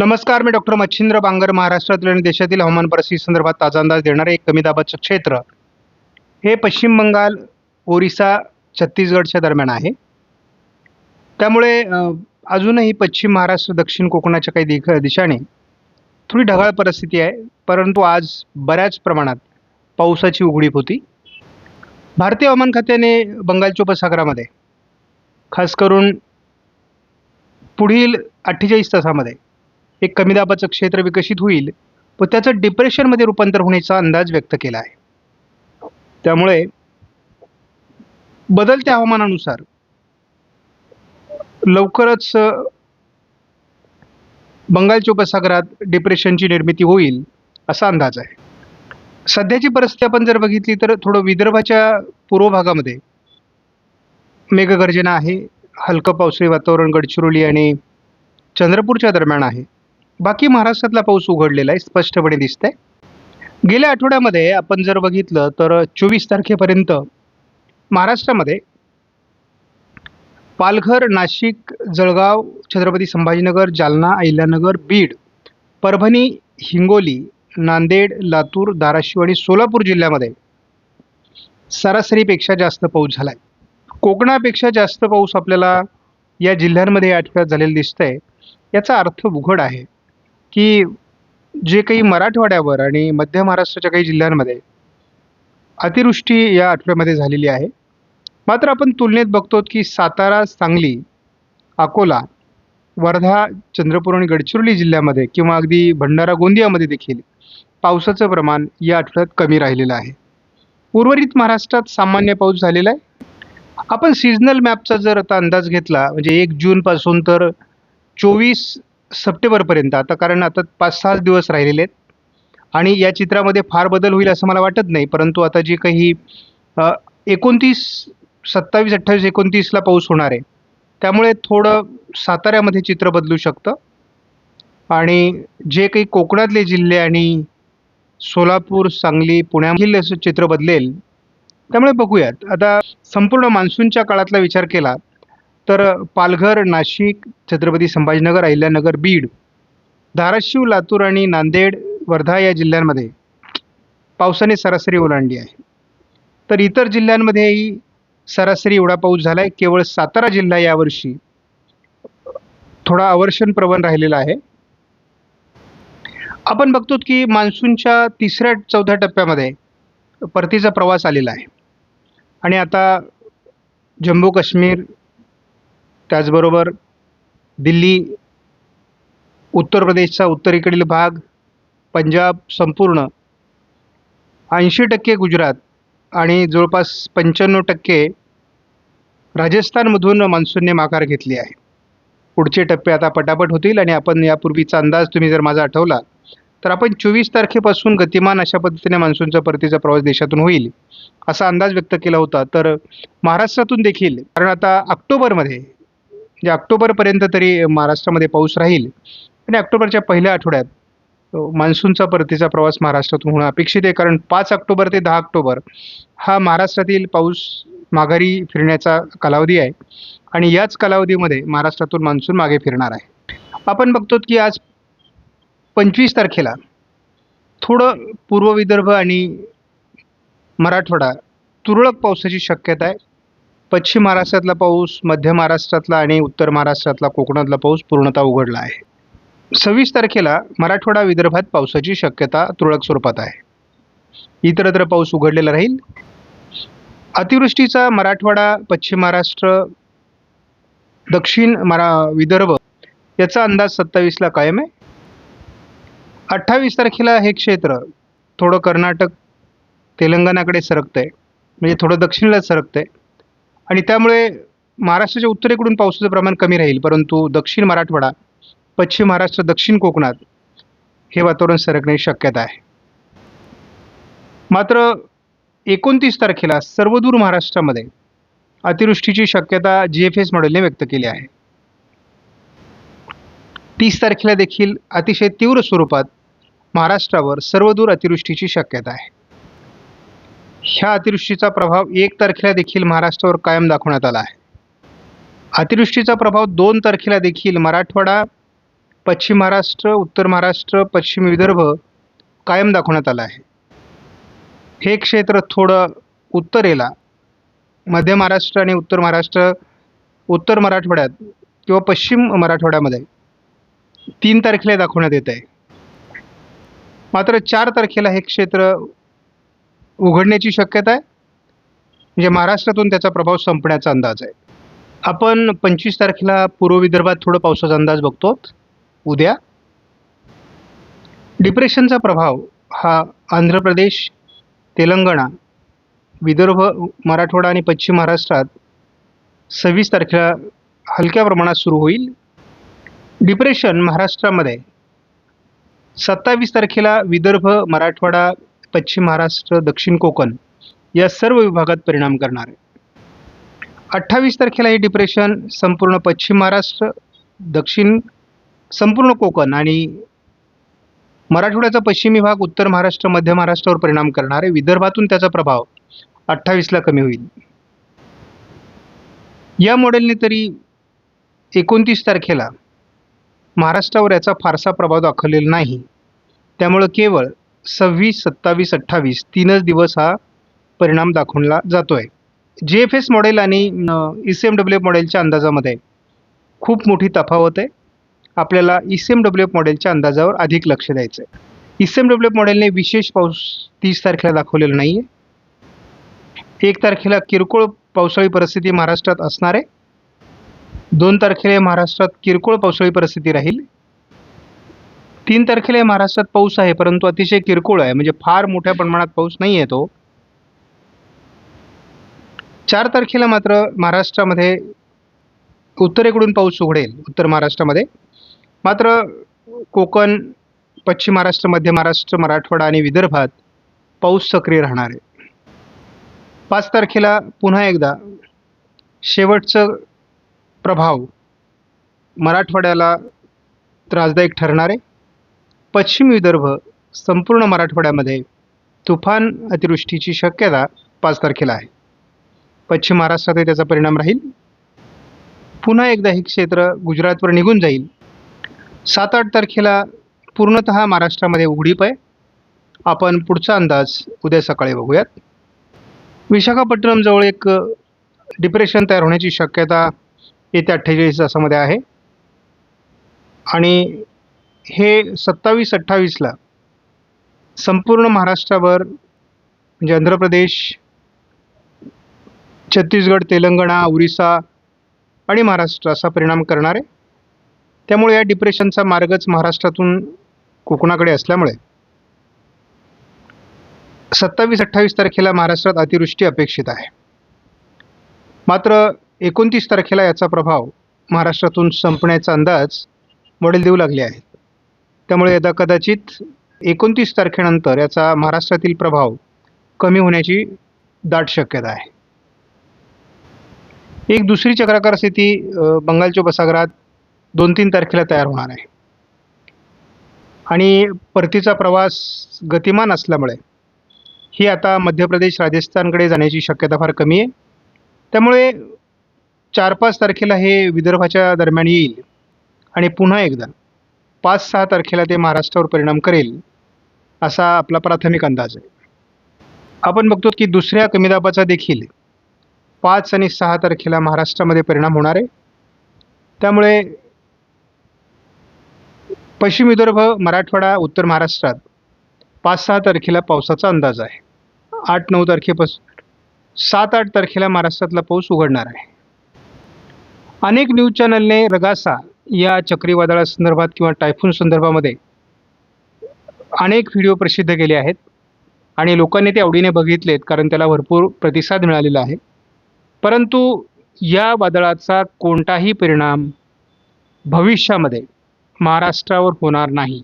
नमस्कार मी डॉक्टर मच्छिंद्र बांगर महाराष्ट्रातील आणि देशातील हवामान परिस्थिती संदर्भात ताजा अंदाज देणारे एक कमी दाबाचं क्षेत्र. हे पश्चिम बंगाल ओरिसा छत्तीसगडच्या दरम्यान आहे. त्यामुळे अजूनही पश्चिम महाराष्ट्र दक्षिण कोकणाच्या काही दिख दिशाने थोडी ढगाळ परिस्थिती आहे. परंतु आज बऱ्याच प्रमाणात पावसाची उघडीप होती. भारतीय हवामान खात्याने बंगालच्या उपसागरामध्ये खास करून पुढील अठ्ठेचाळीस तासामध्ये एक कमी दाबाचं क्षेत्र विकसित होईल व त्याचं डिप्रेशनमध्ये रूपांतर होण्याचा अंदाज व्यक्त केला आहे. त्यामुळे बदलत्या हवामानानुसार लवकरच बंगालच्या उपसागरात डिप्रेशनची निर्मिती होईल असा अंदाज आहे. सध्याची परिस्थिती आपण जर बघितली तर थोडं विदर्भाच्या पूर्व भागामध्ये मेघगर्जना आहे हलकं पावसाळी वातावरण गडचिरोली आणि चंद्रपूरच्या दरम्यान आहे. बाकी महाराष्ट्रातला पाऊस उघडलेला आहे स्पष्टपणे दिसतंय. गेल्या आठवड्यामध्ये आपण जर बघितलं तर चोवीस तारखेपर्यंत महाराष्ट्रामध्ये पालघर नाशिक जळगाव छत्रपती संभाजीनगर जालना अहिल्यानगर बीड परभणी हिंगोली नांदेड लातूर धाराशिव आणि सोलापूर जिल्ह्यामध्ये सरासरीपेक्षा जास्त पाऊस झाला आहे कोकणापेक्षा जास्त पाऊस आपल्याला या जिल्ह्यांमध्ये या आठवड्यात झालेला दिसतंय. याचा अर्थ उघड आहे. की जे काही मराठवाड्यावर आणि मध्य महाराष्ट्राच्या काही जिल्ह्यांमध्ये अतिवृष्टी या आठवड्यामध्ये झालेली आहे. मात्र आपण तुलनेत बघतो की सातारा सांगली अकोला वर्धा चंद्रपूर आणि गडचिरोली जिल्ह्यामध्ये किंवा अगदी भंडारा गोंदियामध्ये देखील पावसाचं प्रमाण या आठवड्यात कमी राहिलेलं आहे. उर्वरित महाराष्ट्रात सामान्य पाऊस झालेला आहे. आपण सीझनल मॅपचा जर आता अंदाज घेतला म्हणजे एक जूनपासून तर चोवीस सप्टेंबरपर्यंत. आता कारण आता पाच सहा दिवस राहिलेले आहेत. आणि या चित्रामध्ये फार बदल होईल असं मला वाटत नाही परंतु आता जे काही एकोणतीस सत्तावीस अठ्ठावीस एकोणतीसला पाऊस होणार आहे. त्यामुळे थोडं साताऱ्यामध्ये चित्र बदलू शकतं. आणि जे काही कोकणातले जिल्हे आणि सोलापूर सांगली पुण्यामधील असं चित्र बदलेल त्यामुळे बघूयात. आता संपूर्ण मान्सूनच्या काळातला विचार केला तर पालघर नाशिक छत्रपती संभाजीनगर अहिल्यानगर बीड धाराशिव लातूर आणि नांदेड वर्धा या जिल्ह्यांमध्ये पावसाने सरासरी ओलांडली आहे. तर इतर जिल्ह्यांमध्येही सरासरी एवढा पाऊस झाला आहे केवळ सातारा जिल्हा यावर्षी थोडा अवर्षण प्रवण राहिलेला आहे. आपण बघतो की मान्सूनच्या तिसऱ्या चौथ्या टप्प्यामध्ये परतीचा प्रवास आलेला आहे. आणि आता जम्मू काश्मीर त्याचबरोबर दिल्ली उत्तर प्रदेशचा उत्तरेकडील भाग पंजाब संपूर्ण ऐंशी टक्के गुजरात आणि जवळपास पंच्याण्णव टक्के राजस्थानमधून मान्सूनने माघार घेतली आहे. पुढचे टप्पे आता पटापट होतील आणि आपण यापूर्वीचा अंदाज तुम्ही जर माझा आठवला तर आपण चोवीस तारखेपासून गतिमान अशा पद्धतीने मान्सूनचा परतीचा प्रवास देशातून होईल असा अंदाज व्यक्त केला होता. तर महाराष्ट्रातून देखील कारण आता ऑक्टोबरमध्ये म्हणजे ऑक्टोबरपर्यंत तरी महाराष्ट्रामध्ये पाऊस राहील. आणि ऑक्टोबरच्या पहिल्या आठवड्यात मान्सूनचा परतीचा प्रवास महाराष्ट्रातून होणं अपेक्षित आहे. कारण पाच ऑक्टोबर ते दहा ऑक्टोबर हा महाराष्ट्रातील पाऊस माघारी फिरण्याचा कालावधी आहे. आणि याच कालावधीमध्ये महाराष्ट्रातून मान्सून मागे फिरणार आहे. आपण बघतो की आज पंचवीस तारखेला थोडं पूर्व विदर्भ आणि मराठवाडा तुरळक पावसाची शक्यता आहे. पश्चिम महाराष्ट्रातला पाऊस मध्य महाराष्ट्रातला आणि उत्तर महाराष्ट्रातला कोकणातला पाऊस पूर्णतः उघडला आहे. सव्वीस तारखेला मराठवाडा विदर्भात पावसाची शक्यता तुरळक स्वरूपात आहे. इतरत्र पाऊस उघडलेला राहील. अतिवृष्टीचा मराठवाडा पश्चिम महाराष्ट्र दक्षिण मरा विदर्भ याचा अंदाज सत्तावीसला कायम आहे. अठ्ठावीस तारखेला हे क्षेत्र थोडं कर्नाटक तेलंगणाकडे सरकतं आहे म्हणजे थोडं दक्षिणेला सरकतं आहे आणि त्यामुळे महाराष्ट्राच्या उत्तरेकडून पावसाचं प्रमाण कमी राहील परंतु दक्षिण मराठवाडा पश्चिम महाराष्ट्र दक्षिण कोकणात हे वातावरण सरकण्याची शक्यता आहे. मात्र एकोणतीस तारखेला सर्वदूर महाराष्ट्रामध्ये अतिवृष्टीची शक्यता जी एफ एस मॉडेलने व्यक्त केली आहे. तीस तारखेला देखील अतिशय तीव्र स्वरूपात महाराष्ट्रावर सर्वदूर अतिवृष्टीची शक्यता आहे. ह्या अतिवृष्टीचा प्रभाव एक तारखेला देखील महाराष्ट्रावर कायम दाखवण्यात आला आहे. अतिवृष्टीचा प्रभाव दोन तारखेला देखील मराठवाडा पश्चिम महाराष्ट्र उत्तर महाराष्ट्र पश्चिम विदर्भ कायम दाखवण्यात आला आहे. हे क्षेत्र थोडं उत्तरेला मध्य महाराष्ट्र आणि उत्तर महाराष्ट्र उत्तर मराठवाड्यात किंवा पश्चिम मराठवाड्यामध्ये तीन तारखेला दाखवण्यात येत आहे. मात्र चार तारखेला हे क्षेत्र उघडण्याची शक्यता आहे? म्हणजे महाराष्ट्रातून त्याचा प्रभाव संपण्याचा अंदाज आहे. आपण पंचवीस तारखेला पूर्व विदर्भात थोडं पावसाचा अंदाज बघतो. उद्या? डिप्रेशनचा प्रभाव हा आंध्र प्रदेश तेलंगणा विदर्भ मराठवाडा आणि पश्चिम महाराष्ट्रात सव्वीस तारखेला हलक्या प्रमाणात सुरू होईल. डिप्रेशन महाराष्ट्रामध्ये सत्तावीस तारखेला विदर्भ मराठवाडा पश्चिम महाराष्ट्र दक्षिण कोकण या सर्व विभागात परिणाम करणार आहे. अठ्ठावीस तारखेला हे डिप्रेशन संपूर्ण पश्चिम महाराष्ट्र दक्षिण संपूर्ण कोकण आणि मराठवाड्याचा पश्चिमी भाग उत्तर महाराष्ट्र मध्य महाराष्ट्रावर परिणाम करणार आहे. विदर्भातून त्याचा प्रभाव अठ्ठावीसला कमी होईल. या मॉडेलने तरी एकोणतीस तारखेला महाराष्ट्रावर याचा फारसा प्रभाव दाखवलेला नाही. त्यामुळं केवळ सव्वीस सत्तावीस अठ्ठावीस तीनच दिवस हा परिणाम दाखवला जातो आहे जी एफ एस मॉडेल आणि E C M W F मॉडेलच्या अंदाजामध्ये खूप मोठी तफावत आहे. आपल्याला E C M W F मॉडेलच्या अंदाजावर अधिक लक्ष द्यायचं आहे E C M W F मॉडेलने विशेष पाऊस तीस तारखेला दाखवलेला नाही आहे एक तारखेला किरकोळ पावसाळी परिस्थिती महाराष्ट्रात असणार आहे. दोन तारखेला महाराष्ट्रात किरकोळ पावसाळी परिस्थिती राहील. तीन तारखेला महाराष्ट्रात पाऊस आहे परंतु अतिशय किरकोळ आहे. म्हणजे फार मोठ्या प्रमाणात पाऊस नाही आहे तो. चार तारखेला मात्र महाराष्ट्रामध्ये उत्तरेकडून पाऊस उघडेल उत्तर महाराष्ट्रामध्ये. मात्र कोकण पश्चिम महाराष्ट्र मध्य महाराष्ट्र मराठवाडा आणि विदर्भात पाऊस सक्रिय राहणार आहे. पाच तारखेला पुन्हा एकदा शेवटचं प्रभाव मराठवाड्याला त्रासदायक ठरणार आहे. पश्चिम विदर्भ संपूर्ण मराठवाड्यामध्ये तुफान अतिवृष्टीची शक्यता पाच तारखेला आहे. पश्चिम महाराष्ट्रातही त्याचा परिणाम राहील. पुन्हा एकदा हे क्षेत्र गुजरातवर निघून जाईल. सात आठ तारखेला पूर्णत महाराष्ट्रामध्ये उघडीप आहे. आपण पुढचा अंदाज उद्या सकाळी बघूयात. विशाखापट्टणमजवळ एक डिप्रेशन तयार होण्याची शक्यता येत्या अठ्ठेचाळीस तासामध्ये आहे. आणि हे सत्तावीस अठ्ठावीसला संपूर्ण महाराष्ट्रावर म्हणजे आंध्र प्रदेश छत्तीसगड तेलंगणा ओरिसा आणि महाराष्ट्र असा परिणाम करणार. आहे त्यामुळे या डिप्रेशनचा मार्गच महाराष्ट्रातून कोकणाकडे असल्यामुळे. सत्तावीस अठ्ठावीस तारखेला महाराष्ट्रात अतिवृष्टी अपेक्षित आहे. मात्र एकोणतीस तारखेला याचा प्रभाव महाराष्ट्रातून संपण्याचा अंदाज मॉडेल देऊ लागले आहेत. त्यामुळे यदा कदाचित एकोणतीस तारखेनंतर याचा महाराष्ट्रातील प्रभाव कमी होण्याची दाट शक्यता आहे. एक दुसरी चक्राकार स्थिती बंगालच्या उपसागरात दोन तीन तारखेला तयार होणार आहे. आणि परतीचा प्रवास गतिमान असल्यामुळे ही आता मध्य प्रदेश राजस्थानकडे जाण्याची शक्यता फार कमी आहे. त्यामुळे चार पाच तारखेला हे विदर्भाच्या दरम्यान येईल आणि पुन्हा एकदा पाच सहा तारखेला ते महाराष्ट्रावर परिणाम करेल असा आपला प्राथमिक अंदाज आहे. आपण बघतो की दुसऱ्या कमी दाबाचा देखील पाच आणि सहा तारखेला महाराष्ट्रामध्ये परिणाम होणार आहे. त्यामुळे पश्चिम विदर्भ मराठवाडा उत्तर महाराष्ट्रात पाच सहा तारखेला पावसाचा अंदाज आहे. आठ नऊ तारखेपासून सात आठ तारखेला महाराष्ट्रातला पाऊस उघडणार आहे. अनेक न्यूज चॅनलने रगासा या चक्रीवादळासंदर्भात किंवा टायफून संदर्भामध्ये अनेक व्हिडिओ प्रसिद्ध केले आहेत. आणि लोकांनी ते आवडीने बघितलेत कारण त्याला भरपूर प्रतिसाद मिळालेला आहे. परंतु या वादळाचा कोणताही परिणाम भविष्यामध्ये महाराष्ट्रावर होणार नाही.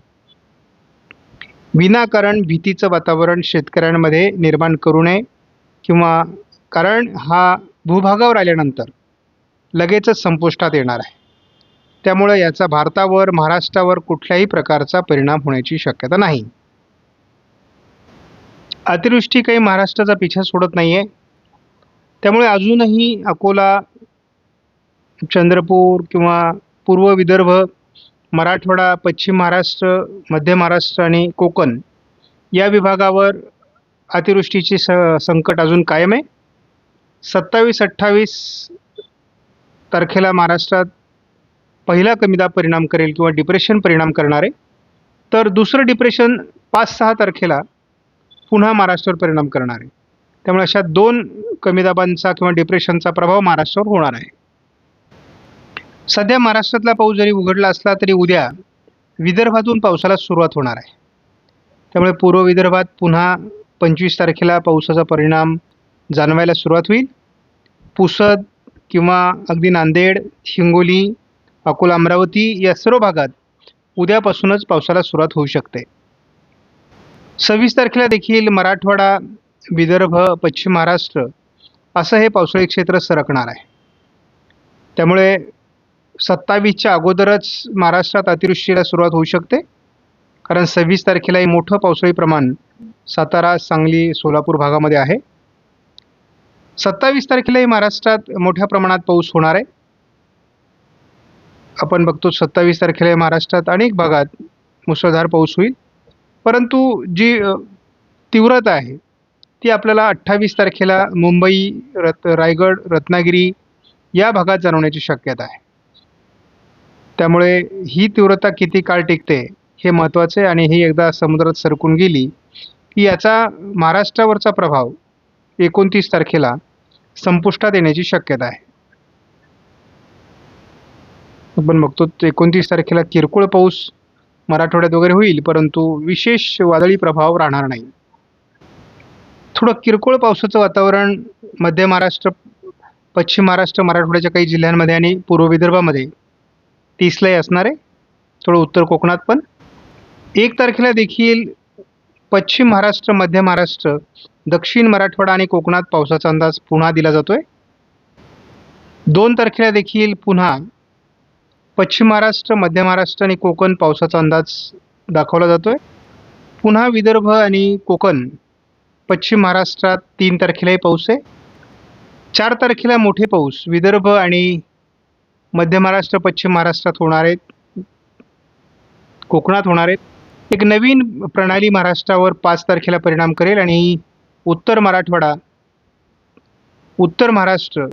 विनाकारण भीतीचं वातावरण शेतकऱ्यांमध्ये निर्माण करू नये किंवा कारण हा भूभागावर आल्यानंतर लगेचच संपुष्टात येणार आहे. त्यामुळे याचा भारतावर महाराष्ट्रावर कुठल्याही प्रकारचा परिणाम होण्याची शक्यता नाही. अतिवृष्टी काही महाराष्ट्राचा पिछा सोडत नाही आहे त्यामुळे अजूनही अकोला चंद्रपूर किंवा पूर्व विदर्भ मराठवाडा पश्चिम महाराष्ट्र मध्य महाराष्ट्र आणि कोकण या विभागावर अतिवृष्टीचे स संकट अजून कायम आहे. सत्तावीस अठ्ठावीस तारखेला महाराष्ट्रात पहिला कमी दाब परिणाम करेल किंवा डिप्रेशन परिणाम करणार आहे तर दुसरं डिप्रेशन पाच सहा तारखेला पुन्हा महाराष्ट्रावर परिणाम करणार. आहे त्यामुळे अशा दोन कमी दाबांचा किंवा डिप्रेशनचा प्रभाव महाराष्ट्रावर होणार आहे. सध्या महाराष्ट्रातला पाऊस जरी उघडला असला तरी उद्या विदर्भातून पावसाला सुरुवात होणार आहे. त्यामुळे पूर्व विदर्भात पुन्हा पंचवीस तारखेला पावसाचा परिणाम जाणवायला सुरुवात होईल. पुसद किंवा अगदी नांदेड हिंगोली अकोला अमरावती या सर्व भागात उद्यापासूनच पावसाला सुरुवात होऊ शकते. सव्वीस तारखेला देखील मराठवाडा विदर्भ पश्चिम महाराष्ट्र असं हे पावसाळी क्षेत्र सरकणार आहे. त्यामुळे सत्तावीसच्या अगोदरच महाराष्ट्रात अतिवृष्टीला सुरुवात होऊ शकते. कारण सव्वीस तारखेलाही मोठं पावसाळी प्रमाण सातारा सांगली सोलापूर भागामध्ये आहे. सत्तावीस तारखेलाही महाराष्ट्रात मोठ्या प्रमाणात पाऊस होणार आहे. आपण बघतो सत्तावीस तारखेला महाराष्ट्रात अनेक भागात मुसळधार पाऊस होईल. परंतु जी तीव्रता आहे ती आपल्याला अठ्ठावीस तारखेला मुंबई रत रायगड रत्नागिरी या भागात जाणवण्याची शक्यता आहे. त्यामुळे ही तीव्रता किती काळ टिकते हे महत्त्वाचं आहे आणि ही एकदा समुद्रात सरकून गेली की याचा महाराष्ट्रावरचा प्रभाव एकोणतीस तारखेला संपुष्टात येण्याची शक्यता आहे. आपण बघतो एकोणतीस तारखेला किरकोळ पाऊस मराठवाड्यात वगैरे होईल परंतु विशेष वादळी प्रभाव राहणार नाही. थोडं किरकोळ पावसाचं वातावरण मध्य महाराष्ट्र पश्चिम महाराष्ट्र मराठवाड्याच्या काही जिल्ह्यांमध्ये आणि पूर्व विदर्भामध्ये तीसलाही असणार आहे. थोडं उत्तर कोकणात पण. एक तारखेला देखील पश्चिम महाराष्ट्र मध्य महाराष्ट्र दक्षिण मराठवाडा आणि कोकणात पावसाचा अंदाज पुन्हा दिला जातोय. दोन तारखेला देखील पुन्हा पश्चिम महाराष्ट्र मध्य महाराष्ट्र आणि कोकण पावसाचा अंदाज दाखवला जातोय. पुन्हा विदर्भ आणि कोकण. पश्चिम महाराष्ट्रात तीन तारखेलाही पाऊस आहे. चार तारखेला मोठे पाऊस. विदर्भ आणि मध्य महाराष्ट्र पश्चिम महाराष्ट्रात होणार आहेत. कोकणात होणार आहेत. एक नवीन प्रणाली महाराष्ट्रावर पाच तारखेला परिणाम करेल आणि उत्तर मराठवाडा उत्तर महाराष्ट्र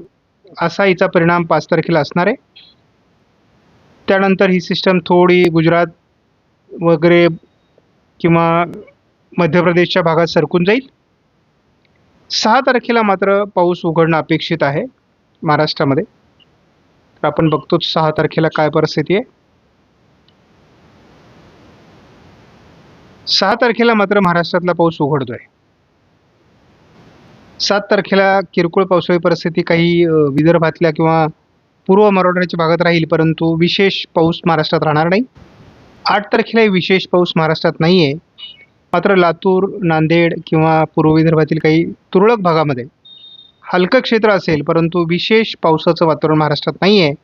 असा हिचा परिणाम पाच तारखेला असणार आहे. त्यानंतर ही सिस्टम थोडी गुजरात वगैरे किंवा मध्य प्रदेशच्या भागात सरकून जाईल. सहा तारखेला मात्र पाऊस उघडणं अपेक्षित आहे महाराष्ट्रामध्ये. तर आपण बघतोच सहा तारखेला काय परिस्थिती आहे. सहा तारखेला मात्र महाराष्ट्रातला पाऊस उघडतोय. सात तारखेला किरकोळ पावसाळी परिस्थिती काही विदर्भातल्या किंवा पूर्व मराठवाड्याच्या भागात राहील परंतु विशेष पाऊस महाराष्ट्रात राहणार नाही. आठ तारखेला विशेष पाऊस महाराष्ट्रात नाही आहे मात्र लातूर नांदेड किंवा पूर्व विदर्भातील काही तुरळक भागामध्ये हलकं क्षेत्र असेल परंतु विशेष पावसाचं वातावरण महाराष्ट्रात नाही आहे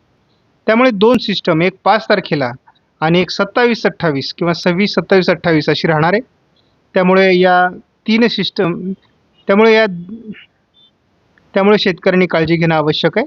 त्यामुळे दोन सिस्टम एक पाच तारखेला आणि एक सत्तावीस अठ्ठावीस किंवा सव्वीस सत्तावीस अठ्ठावीस अशी राहणार आहे. त्यामुळे या तीन सिस्टम त्यामुळे या त्यामुळे शेतकऱ्यांनी काळजी घेणं आवश्यक आहे.